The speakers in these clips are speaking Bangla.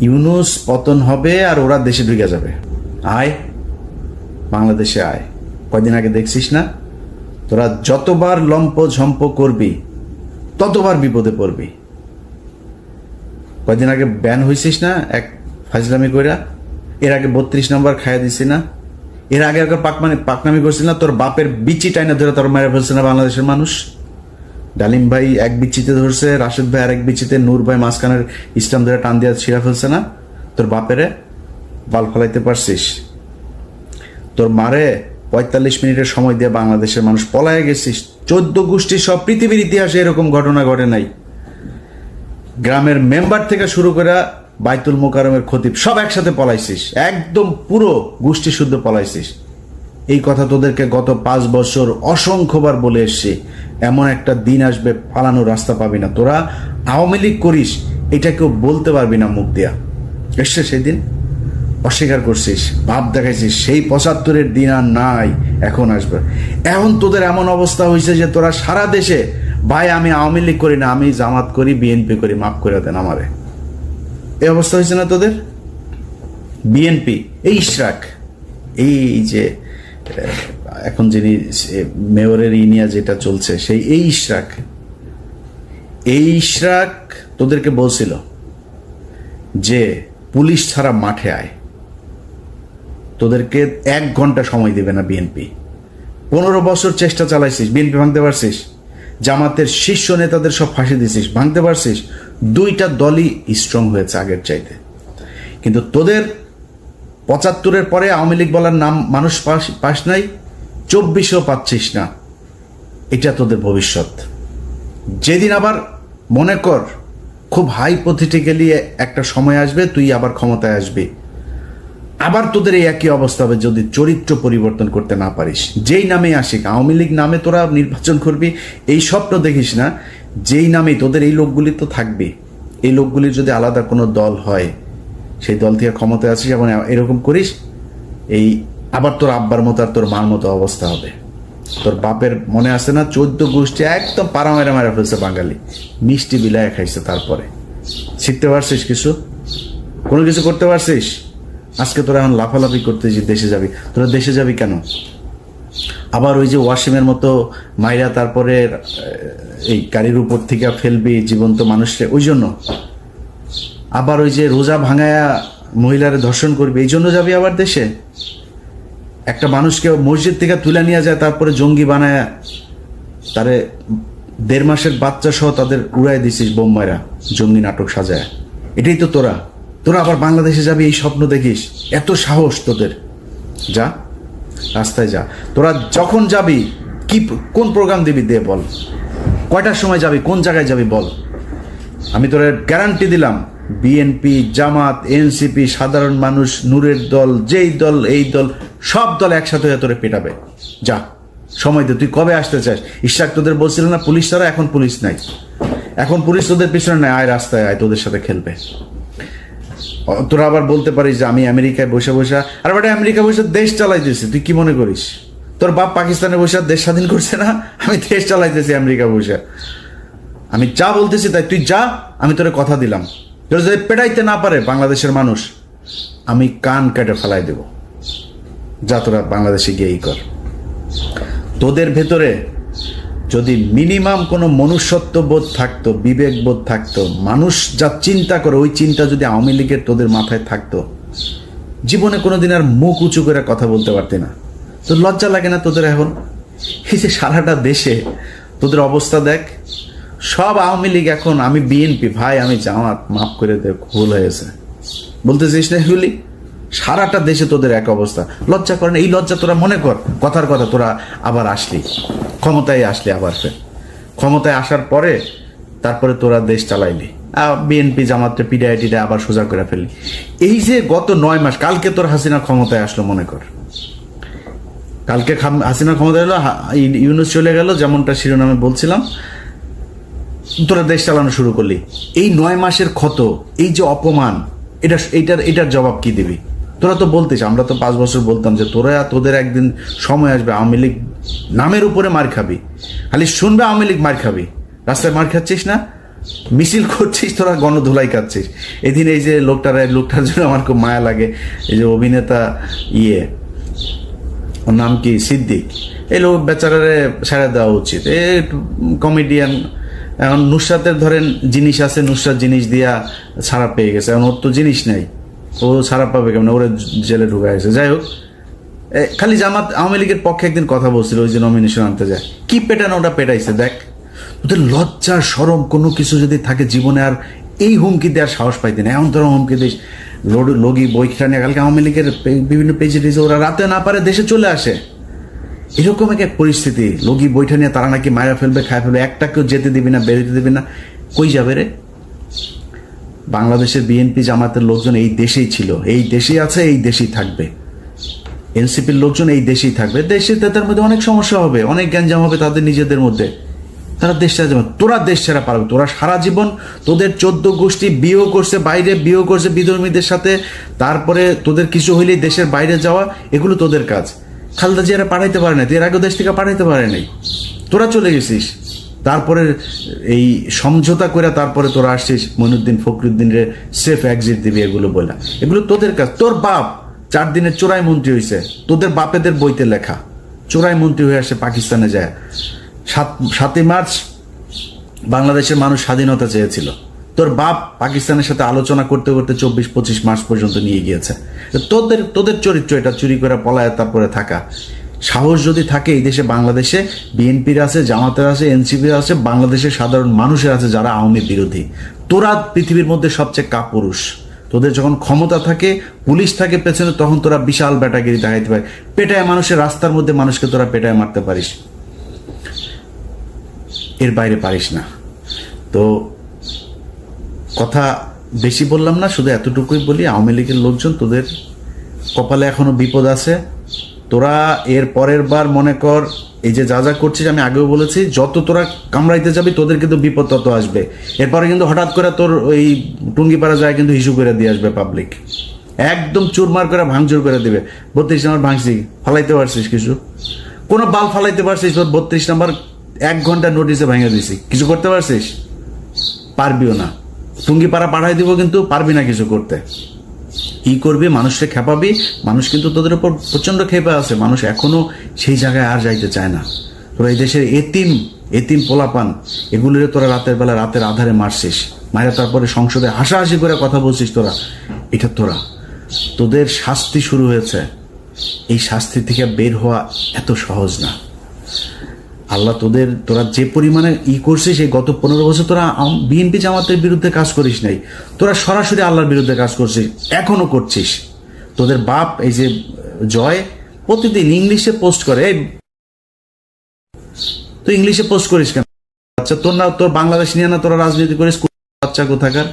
ইউনুস পতন হবে আর ওরা দেশে ঢুকে যাবে। আয়। বাংলাদেশে আয়। কয়দিন আগে দেখছিস না? তোরা যতবার লম্প ঝম্প করবি, ততবার বিপদে পড়বি। কয়দিন আগে ব্যান হয়েছিস না এক ফাজলামি কইরা? এর আগে বত্রিশ নম্বর খাইয়া দিছি না? এর আগে একবার পাকমানি পাকনামি করছিস না? তোর বাপের বিচি টাইনা ধরে তোর মেরে ফেলছে না বাংলাদেশের মানুষ? ডালিম ভাই এক বিচিতে ধরছে, রাশেদ ভাই আরেক বিচিতে নূর ভাই মাঝখানের ইসলাম ধরে টান দিয়া ছিঁড়া ফেলছে না? তোর বাপেরে বাল ফলাইতে পারছিস? তোর মারে পঁয়তাল্লিশ মিনিটের সময় দিয়ে বাংলাদেশের মানুষ পলায় গেছিস। চোদ্দ গোষ্ঠী সব পৃথিবীর ইতিহাসে এরকম ঘটনা ঘটে নাই। গ্রামের মেম্বার থেকে শুরু করে বাইতুল মোকারমের খতিব সব একসাথে পলাইছিস। একদম পুরো গোষ্ঠী শুদ্ধ পলাইছিস। এই কথা তোদেরকে গত পাঁচ বছর অসংখ্যবার বলে এসছি। এমন একটা দিন আসবে, পালানোর রাস্তা পাবি না। তোরা আওয়ামী লীগ করিস এটা কেউ বলতে পারবি না মুখ দিয়া। এসছে সেদিন অস্বীকার করছিস, ভাব দেখাইছিস, সেই পঁচাত্তরের দিন আর নাই, এখন আসবে। এখন তোদের এমন অবস্থা হয়েছে যে তোরা সারা দেশে, ভাই, আমি আওয়ামী লীগ করি না, আমি জামাত করি, বিএনপি করি, মাফ করে দেন আমারে। এই অবস্থা হয়েছে না তোদের? বিএনপি, এই ইশরাক, এই যে এখন যিনি মেয়রের ইনিয়া যেটা চলছে, সেই এই ইশরাক। এই ইশরাক তোদেরকে বলছিল যে পুলিশ ছাড়া মাঠে আয়। তোদেরকে এক ঘণ্টা সময় দেবে না বিএনপি। পনেরো বছর চেষ্টা চালাইছিস, বিএনপি ভাঙতে পারছিস, জামাতের শীর্ষ নেতাদের সব ফাঁসি দিছিস, ভাঙতে পারছিস, দুইটা দলই স্ট্রং হয়েছে আগের চাইতে। কিন্তু তোদের পঁচাত্তরের পরে আওয়ামী লীগ বলার নাম মানুষ পাস পাস নাই চব্বিশও পাচ্ছিস না। এটা তোদের ভবিষ্যৎ। যেদিন আবার মনে কর, খুব হাই হাইপোথেটিক্যালি একটা সময় আসবে, তুই আবার ক্ষমতায় আসবি। আবার তোদের এই একই অবস্থা হবে যদি চরিত্র পরিবর্তন করতে না পারিস। যেই নামে আসিক, আওয়ামী লীগ নামে তোরা নির্বাচন করবি, এই স্বপ্ন দেখিস না, যেই নামে তোদের এই লোকগুলি তো থাকবে। এই লোকগুলির যদি আলাদা কোনো দল হয়, সেই দল থেকে ক্ষমতায় আসিস এবং এরকম করিস, এই আবার তোর আব্বার মতো আর তোর মার মতো অবস্থা হবে। তোর বাপের মনে আছে না, চোদ্দ গোষ্ঠী একদম পাড়া মেরা মেরা ফেলছে বাঙালি। মিষ্টি বিলায় খাইছে তারপরে। শিখতে পারছিস কিছু? কোনো কিছু করতে পারছিস? আজকে তোরা এখন লাফালাফি করতে যে দেশে যাবি, তোরা দেশে যাবি কেন? আবার ওই যে ওয়াসিমের মতো মাইরা তারপরে এই গাড়ির উপর থেকে ফেলবি জীবন্ত মানুষকে, ওই জন্য। আবার ওই যে রোজা ভাঙায়া মহিলারে ধর্ষণ করবি, এই জন্য যাবি আবার দেশে? একটা মানুষকে মসজিদ থেকে তুলে নিয়ে যায়, তারপরে জঙ্গি বানায়, তারে দেড় মাসের বাচ্চা সহ তাদের উড়াই দিছিস বোম্বাইরা, জঙ্গি নাটক সাজায়। এটাই তো তোরা। তোরা আবার বাংলাদেশে যাবি, এই স্বপ্ন দেখিস। এত সাহস তোদের। যা, রাস্তায় যা। তোরা যখন যাবি, কি, কোন প্রোগ্রাম দিবি দে বল। কয়টার সময় যাবি, কোন জায়গায় যাবি বল। আমি তোরা গ্যারান্টি দিলাম বিএনপি জামাত এনসিপি সাধারণ মানুষ, নূরের দল, যেই দল, এই দল সব দল একসাথে হয়ে তোরে পেটাবে। যা, সময় দে, তুই কবে আসতে চাস? ইশাক তোদের বলছিল না, পুলিশ ছাড়া এখন পুলিশ নাই। এখন পুলিশ তোদের পিছনে নাই, আয় রাস্তায়, আয়, তোদের সাথে খেলবে। তোরা আবার বলতে পারিস যে আমি আমেরিকায় বসে বসে, আর বেটা, আমেরিকা বসে দেশ চালাইতেছি তুই কি মনে করিস? তোর বাপ পাকিস্তানে বসে দেশ স্বাধীন করছে না? আমি দেশ চালাইতেছি আমেরিকা বসে। আমি যা বলতেছি তাই, তুই যা, আমি তোরে কথা দিলাম। তোর যদি পেটাইতে না পারে বাংলাদেশের মানুষ, আমি কান কেটে ফেলাই দেব। যা তোরা বাংলাদেশে গিয়েই কর। তোদের ভেতরে যদি মিনিমাম কোনো মনুষ্যত্ব বোধ থাকতো বিবেক বোধ থাকতো, মানুষ যা চিন্তা করে ওই চিন্তা যদি আওয়ামী লীগের তোদের মাথায় থাকতো, জীবনে কোনোদিন আর মুখ উঁচু করে কথা বলতে পারতি না। তো লজ্জা লাগে না তোদের এখন? এই যে সারাটা দেশে তোদের অবস্থা দেখ, সব আওয়ামী লীগ এখন, আমি বিএনপি, ভাই, আমি জামাত, মাফ করে দে, ভুল হয়েছে। বলতেছিস না এগুলি? সারাটা দেশে তোদের এক অবস্থা। লজ্জা করে না? এই লজ্জা তোরা মনে কর। কথার কথা তোরা আবার আসলি। ক্ষমতায় আসলি আবার ফের। ক্ষমতায় আসার পরে তারপরে তোরা দেশ চালাইলি। বিএনপি জামাতটা পিডায় টিডায় আবার সোজা করে ফেললি। এই যে গত নয় মাস, কালকে তোর হাসিনা ক্ষমতায় আসলো মনে কর। কালকে হাসিনা ক্ষমতায় এলো ইউনুস চলে গেল, যেমনটা শিরোনামে বলছিলাম। তোরা দেশ চালানো শুরু করলি। এই নয় মাসের ক্ষত, এই যে অপমান, এটা এটার এটার জবাব কি দিবি? তোরা তো বলতিস, আমরা তো পাঁচ বছর বলতাম যে তোরা তোদের একদিন সময় আসবে, আওয়ামী লীগ নামের উপরে মার খাবি। খালি শুনবে আওয়ামী লীগ মার খাবি। রাস্তায় মার খাচ্ছিস না? মিছিল করছিস, তোরা গণধুলাই খাচ্ছিস এদিন এই যে লোকটার লোকটার জন্য আমার খুব মায়া লাগে। এই যে অভিনেতা ইয়ে ওর নাম কি? সিদ্দিক। এই লোক বেচারারে ছেড়ে দেওয়া উচিত। এ কমেডিয়ান এখন নুসরাতের ধরেন জিনিস আছে, নুসরাত জিনিস দিয়া ছাড়া পেয়ে গেছে। এখন ওর তো জিনিস নেই। ও ছাড়া পাবে কেমন? ওরা জেলে ঢুকা গেছে যাই হোক খালি জামাত আওয়ামী লীগের পক্ষে একদিন কথা বলছিল, ওই যে নমিনেশন আনতে যায়। কি পেটানো ওটা পেটাইছে? দেখ ওদের লজ্জা সরম কোনো কিছু যদি থাকে জীবনে আর এই হুমকি দেওয়ার সাহস পাইতে না। এমন তোরা হুমকি দিস লগি বইটা নিয়ে কালকে আওয়ামী লীগের বিভিন্ন পেজে টেজে ওরা রাতে না পারে দেশে চলে আসে। এরকম এক পরিস্থিতি। লগি, বইটা নিয়ে তারা নাকি মারা ফেলবে, খায় ফেলবে একটা কেউ যেতে দিবি না, বেরোতে দিবি না। কই যাবে রে? বাংলাদেশের বিএনপি জামাতের লোকজন এই দেশেই ছিল। এই দেশেই আছে, এই দেশেই থাকবে। এনসিপির লোকজন এই দেশেই থাকবে। দেশে তাদের মধ্যে অনেক সমস্যা হবে, অনেক গ্যাঞ্জাম হবে তাদের নিজেদের মধ্যে। তারা দেশ ছেড়ে যাবে তোরা দেশ ছেড়া পারবে তোরা সারা জীবন তোদের চোদ্দ গোষ্ঠী বিয়েও করছে, বাইরে বিয়েও করছে বিধর্মীদের সাথে। তারপরে তোদের কিছু হইলেই দেশের বাইরে যাওয়া, এগুলো তোদের কাজ। খালদা জিয়ারা পাঠাইতে পারে না তুই এর আগেও দেশ থেকে পাঠাইতে পারে নাই। তোরা চলে গেছিস। তারপরে এই সমঝোতা করে তারপরে তোরা আসছিস মনুদ্দিন ফখরুদ্দিন রে সেফ এক্সিট দিবি এগুলো বলে এগুলো তোদের কাজ। তোর বাপ চার দিনের চোরাই মন্ত্রী হয়েছে তোদের বাপেদের বইতে লেখা। চোরাই মন্ত্রী হয়ে আসে পাকিস্তানে যায়। সাত, সাতই মার্চ বাংলাদেশের মানুষ স্বাধীনতা চেয়েছিল। তোর বাপ পাকিস্তানের সাথে আলোচনা করতে করতে চব্বিশ, পঁচিশ মাস পর্যন্ত নিয়ে গিয়েছে। তোদের তোদের চরিত্র এটা চুরি করে পলায় তারপরে থাকা। সাহস যদি থাকে এই দেশে, বাংলাদেশে, বিএনপির আছে, জামাতের আছে, এনসিপির আছে, বাংলাদেশের সাধারণ মানুষের আছে যারা আওয়ামী বিরোধী। তোরা পৃথিবীর মধ্যে সবচেয়ে কাপুরুষ। তোদের যখন ক্ষমতা থাকে, পুলিশ থাকে পেছনে, তখন তোরা বিশাল ব্যাটাগিরি দেখাইতে পারে পেটায় মানুষের রাস্তার মধ্যে মানুষকে তোরা পেটায় মারতে পারিস। এর বাইরে পারিস না। তো কথা বেশি বললাম না, শুধু এতটুকুই বলি, আওয়ামী লীগের লোকজন তোদের কপালে এখনও বিপদ আছে। তোরা এর পরের বার মনে কর, এই যে যা যা করছিস আমি আগেও বলেছি, যত তোরা কামড়াইতে যাবি, তোদের কিন্তু বিপদ তত আসবে। এরপরে কিন্তু হঠাৎ করে তোর ওই টুঙ্গিপাড়া যায় কিন্তু হিসু করে দিয়ে আসবে পাবলিক একদম চুরমার করে, ভাঙচুর করে দিবে। বত্রিশ নম্বর ভাঙছি, ফালাইতে পারছিস কিছু? কোনো বাল ফালাইতে পারছিস, তোর বত্রিশ নম্বর এক ঘণ্টা নোটিশে ভেঙে দিছি। কিছু করতে পারছিস? পারবিও না। টুঙ্গিপাড়া পাঠাই দিব কিন্তু পারবি না কিছু করতে। কি করবে, মানুষকে খেপাবে, মানুষ কিন্তু তোদের উপর প্রচণ্ড খেপে আছে। মানুষ এখনও সেই জায়গায় আর যাইতে চায় না। তোরা এই দেশের এতিম এতিম পোলাপান, এগুলোরে তোরা রাতের বেলা রাতের আধারে মারছিস মায়েরা তারপরে সংসদে হাসাহাসি করে কথা বলছিস তোরা। এটা তোরা। তোদের শাস্তি শুরু হয়েছে। এই শাস্তি থেকে বের হওয়া এত সহজ না। আল্লাহ তোদের, তোরা যে পরিমাণে ই করছিস এই গত পনেরো বছর তোরা বিএনপি জামাতের বিরুদ্ধে কাজ করিস নাই। তোরা সরাসরি আল্লাহর বিরুদ্ধে কাজ করছিস এখনও করছিস। তোদের বাপ এই যে জয়, প্রতিদিন ইংলিশে পোস্ট করে তুই ইংলিশে পোস্ট করিস কেন? আচ্ছা তোর না, তোর বাংলাদেশ নিয়ে না তোরা রাজনীতি করিস? বাচ্চা কোথাকার?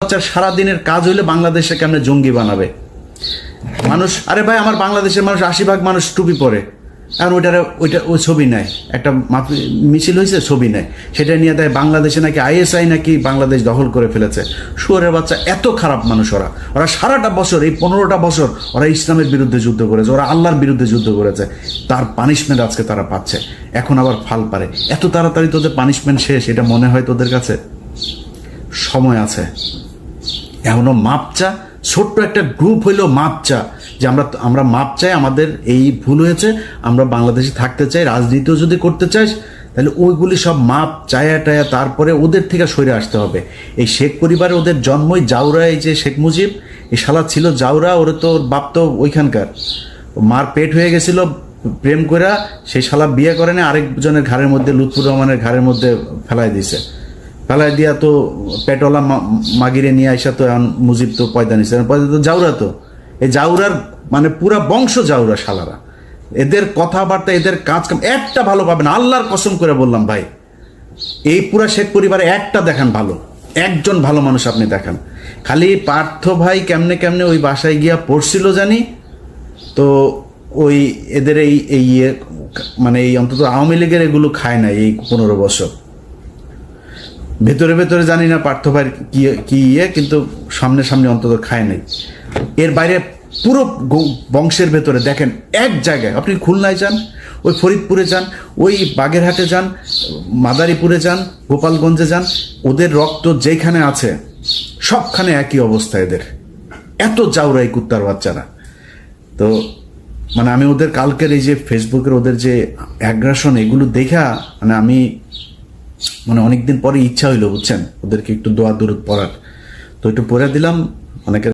বাচ্চার সারাদিনের কাজ হইলে বাংলাদেশে কেমনে জঙ্গি বানাবে? মানুষ, আরে ভাই, আমার বাংলাদেশের মানুষ আশি ভাগ মানুষ টুপি পরে। আর ওইটার, ওইটা, ওই ছবি নেয় একটা মিছিল হয়েছে, ছবি নেয় সেটা নিয়ে দেয় বাংলাদেশে নাকি আইএসআই নাকি বাংলাদেশ দখল করে ফেলেছে। শুয়ারের বাচ্চা, এত খারাপ মানুষ ওরা। ওরা সারাটা বছর, এই পনেরোটা বছর ওরা ইসলামের বিরুদ্ধে যুদ্ধ করেছে, ওরা আল্লাহর বিরুদ্ধে যুদ্ধ করেছে। তার পানিশমেন্ট আজকে তারা পাচ্ছে। এখন আবার ফাল পারে। এত তাড়াতাড়ি তোদের পানিশমেন্ট শেষ, এটা মনে হয় তোদের কাছে? সময় আছে। এখনও মাপচা, ছোট্ট একটা গ্রুপ হইলেও মাপ চা যে আমরা আমরা মাপ চাই, আমাদের এই ভুল হয়েছে, আমরা বাংলাদেশে থাকতে চাই, রাজনীতিও যদি করতে চাস, তাহলে ওইগুলি সব মাপ চায়া টায়া তারপরে ওদের থেকে সরে আসতে হবে। এই শেখ পরিবারে ওদের জন্মই জাউরা, এই যে শেখ মুজিব, এই শালা ছিল জাউরা, ওরে তো ওর বাপ তো ওইখানকার। মার পেট হয়ে গেছিল, প্রেম করা সেই শালা বিয়ে করে না, আরেকজনের ঘাড়ের মধ্যে, লুৎফুর রহমানের ঘাড়ের মধ্যে ফেলাই দিছে। ফেলাই দিয়া তো পেটওয়ালা মাগিরে নিয়ে আসা তো এখন মুজিব তো পয়দা নিছে, পয়দা তো জাউরা তো। এই জাউরার মানে পুরা বংশ জাউরা শালারা। এদের কথাবার্তা, এদের কাজ কাম একটা ভালো পাবেন আল্লাহর কসম করে বললাম, ভাই, এই পুরা শেখ পরিবারে একটা দেখান ভালো। একজন ভালো মানুষ আপনি দেখান। খালি পার্থ ভাই কেমনে কেমনে ওই বাসায় গিয়া পড়ছিল জানি? তো ওই এদের এই এই ইয়ে মানে এই অন্তত আওয়ামী লীগের এগুলো খায় না এই পনেরো বছর। ভেতরে ভেতরে জানি না পার্থ কি কি ইয়ে কিন্তু সামনে সামনে অন্তত খায় নাই। এর বাইরে পুরো বংশের ভেতরে দেখেন এক জায়গায়। আপনি খুলনায় যান, ওই ফরিদপুরে যান, ওই বাগেরহাটে যান, মাদারীপুরে যান, গোপালগঞ্জে যান, ওদের রক্ত যেখানে আছে, সবখানে একই অবস্থা এদের। এত চাউরাই কুত্তার বাচ্চারা। তো মানে আমি ওদের কালকের এই যে ফেসবুকের ওদের যে অ্যাগ্রাসন এগুলো দেখা মানে আমি মানে অনেকদিন পরে ইচ্ছা হইল, বুঝছেন? ওদেরকে একটু দোয়া দূরত পড়ার। তো একটু পড়ে দিলাম, অনেকের